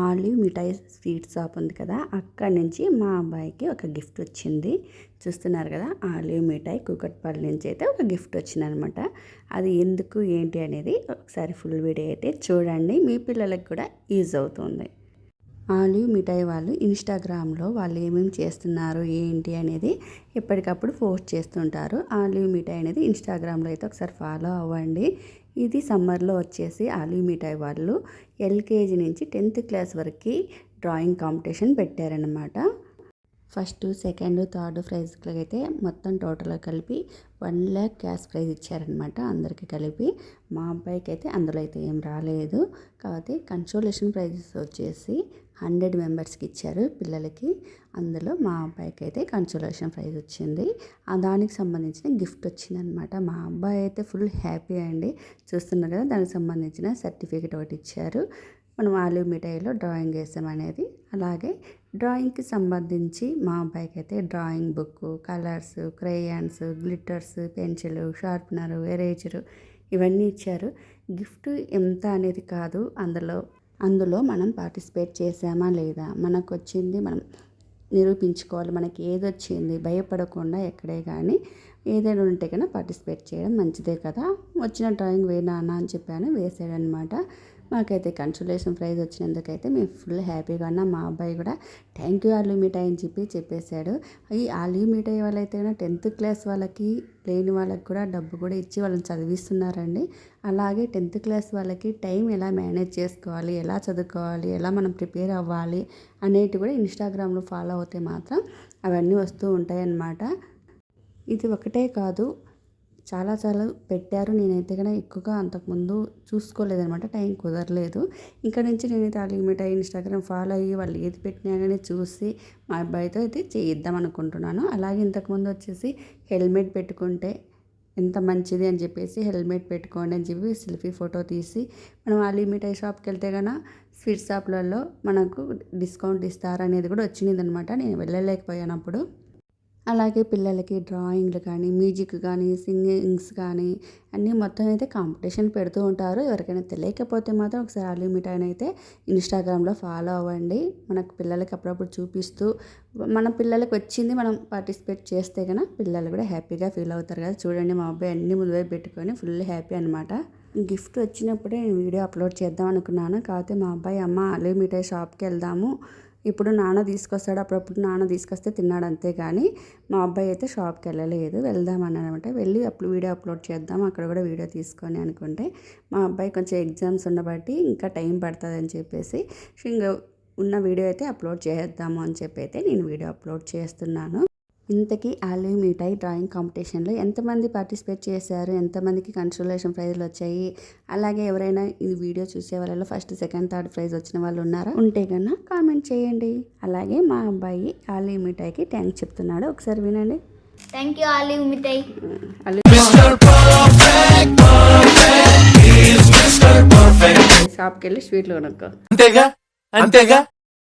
Olive మిఠాయి sweet shop ఉంది కదా అక్కడి నుంచి మా అబ్బాయికి ఒక గిఫ్ట్ వచ్చింది. చూస్తున్నారు కదా ఆలివ్ మిఠాయి కూకట్పల్లి నుంచి అయితే ఒక గిఫ్ట్ వచ్చింది అనమాట అది ఎందుకు ఏంటి అనేది ఒకసారి ఫుల్ వీడియో అయితే చూడండి. మీ పిల్లలకు కూడా యూజ్ అవుతుంది. ఆలివ్ మిఠాయి వాళ్ళు ఇన్స్టాగ్రామ్లో వాళ్ళు ఏమేమి చేస్తున్నారు ఏంటి అనేది ఎప్పటికప్పుడు పోస్ట్ చేస్తుంటారు. ఆలివ్ మిఠాయి అనేది ఇన్స్టాగ్రామ్లో అయితే ఒకసారి ఫాలో అవ్వండి. ఇది సమ్మర్లో వచ్చేసి ఆలివ్ మిఠాయి వాళ్ళు ఎల్కేజీ నుంచి టెన్త్ క్లాస్ వరకు డ్రాయింగ్ కాంపిటీషన్ పెట్టారనమాట ఫస్ట్ సెకండ్ థర్డ్ ప్రైజ్కి అయితే మొత్తం టోటల్గా కలిపి వన్ ల్యాక్ క్యాష్ ప్రైజ్ ఇచ్చారనమాట అందరికీ కలిపి. మా అబ్బాయికి అయితే అందులో అయితే ఏం రాలేదు. కాకపోతే కన్సోలేషన్ ప్రైజెస్ వచ్చేసి హండ్రెడ్ మెంబర్స్కి ఇచ్చారు పిల్లలకి. అందులో మా అబ్బాయికి అయితే కన్సోలేషన్ ప్రైజ్ వచ్చింది. ఆ దానికి సంబంధించిన గిఫ్ట్ వచ్చిందనమాట మా అబ్బాయి అయితే ఫుల్ హ్యాపీ అండి. చూస్తున్నారు కదా దానికి సంబంధించిన సర్టిఫికేట్ ఒకటి ఇచ్చారు. మనం ఆలివ్ మిఠాయిలో డ్రాయింగ్ వేసామనేది. అలాగే డ్రాయింగ్కి సంబంధించి మా అబ్బాయికి అయితే drawing book colours crayons glitters pencil sharpener eraser ఇవన్నీ ఇచ్చారు. గిఫ్ట్ ఎంత అనేది కాదు అందులో అందులో మనం పార్టిసిపేట్ చేసామా లేదా మనకు వచ్చింది మనం నిరూపించుకోవాలి మనకి ఏది వచ్చింది భయపడకుండా ఎక్కడే కానీ ఏదైనా ఉంటే కన్నా పార్టిసిపేట్ చేయడం మంచిదే కదా. వచ్చిన డ్రాయింగ్ వేనా అని చెప్పాను వేసాడనమాట మాకైతే కన్సల్టేషన్ ప్రైజ్ వచ్చినందుకైతే మేము ఫుల్ హ్యాపీగా ఉన్నాం. మా అబ్బాయి కూడా థ్యాంక్ యూ ఆలూ మిఠాయి అని చెప్పి చెప్పేశాడు. ఈ ఆలూ మిఠాయి వాళ్ళైతే కన్నా టెన్త్ క్లాస్ వాళ్ళకి లేని వాళ్ళకి కూడా డబ్బు కూడా ఇచ్చి వాళ్ళని చదివిస్తున్నారండి. అలాగే టెన్త్ క్లాస్ వాళ్ళకి టైం ఎలా మేనేజ్ చేసుకోవాలి ఎలా చదువుకోవాలి ఎలా మనం ప్రిపేర్ అవ్వాలి అనేటి కూడా ఇన్స్టాగ్రామ్లో ఫాలో అవుతే మాత్రం అవన్నీ వస్తూ ఉంటాయి అన్నమాట ఇది ఒకటే కాదు చాలా చాలా పెట్టారు. నేనైతే కనుక ఎక్కువగా అంతకుముందు చూసుకోలేదనమాట టైం కుదరలేదు. ఇక్కడ నుంచి నేనైతే ఆ లిమిట్ అయ్యి ఇన్స్టాగ్రామ్ ఫాలో అయ్యి వాళ్ళు ఏది పెట్టినా కానీ చూసి మా అబ్బాయితో అయితే చేయిద్దాం అనుకుంటున్నాను. అలాగే ఇంతకుముందు వచ్చేసి హెల్మెట్ పెట్టుకుంటే ఎంత మంచిది అని చెప్పేసి హెల్మెట్ పెట్టుకోండి అని చెప్పి సెల్ఫీ ఫోటో తీసి మనం ఆ మిఠాయి షాప్కి వెళ్తే కన్నా స్వీట్ షాప్లలో మనకు డిస్కౌంట్ ఇస్తారనేది కూడా వచ్చింది అనమాట నేను వెళ్ళలేకపోయానప్పుడు అలాగే పిల్లలకి డ్రాయింగ్లు కానీ మ్యూజిక్ కానీ సింగింగ్స్ కానీ అన్నీ మొత్తం అయితే కాంపిటీషన్ పెడుతూ ఉంటారు. ఎవరికైనా తెలియకపోతే మాత్రం ఒకసారి అలీ మిఠాయిని అయితే ఇన్స్టాగ్రామ్లో ఫాలో అవ్వండి. మనకు పిల్లలకి అప్పుడప్పుడు చూపిస్తూ మన పిల్లలకి వచ్చింది మనం పార్టిసిపేట్ చేస్తే కనుక పిల్లలు కూడా హ్యాపీగా ఫీల్ అవుతారు కదా. చూడండి మా అబ్బాయి అన్ని ముందు పెట్టుకొని ఫుల్ హ్యాపీ అనమాట గిఫ్ట్ వచ్చినప్పుడే నేను వీడియో అప్లోడ్ చేద్దాం అనుకున్నాను. కాకపోతే మా అబ్బాయి అమ్మ అలీ మిఠాయి షాప్కి వెళ్దాము. ఇప్పుడు నాన్న తీసుకొస్తాడు. అప్పుడప్పుడు నాన్న తీసుకొస్తే తిన్నాడు అంతే కానీ మా అబ్బాయి అయితే షాప్కి వెళ్ళలేదు. వెళ్దామని అనమాట వెళ్ళి అప్పుడు వీడియో అప్లోడ్ చేద్దాం. అక్కడ కూడా వీడియో తీసుకొని అనుకుంటే మా అబ్బాయి కొంచెం ఎగ్జామ్స్ ఉండబట్టి ఇంకా టైం పడుతుంది అని చెప్పేసి ఇంకా ఉన్న వీడియో అయితే అప్లోడ్ చేద్దాము అని చెప్పి అయితే నేను వీడియో అప్లోడ్ చేస్తున్నాను. ఇంతకీ ఆలివ్ మిఠాయి డ్రాయింగ్ కాంపిటీషన్లో ఎంతమంది పార్టిసిపేట్ చేశారు? ఎంతమందికి కన్సోలేషన్ ప్రైజ్లు వచ్చాయి? అలాగే ఎవరైనా ఈ వీడియో చూసే వాళ్ళలో ఫస్ట్ సెకండ్ థర్డ్ ప్రైజ్ వచ్చిన వాళ్ళు ఉన్నారా? ఉంటే కన్నా కామెంట్ చేయండి. అలాగే మా అబ్బాయి ఆలివ్ మిఠాయికి థ్యాంక్స్ చెప్తున్నాడు. ఒకసారి వినండి. Thank you olive Mithai. షాప్కి వెళ్ళి స్వీట్లు కొనుక్కో. అంతేగా? అంతేగా?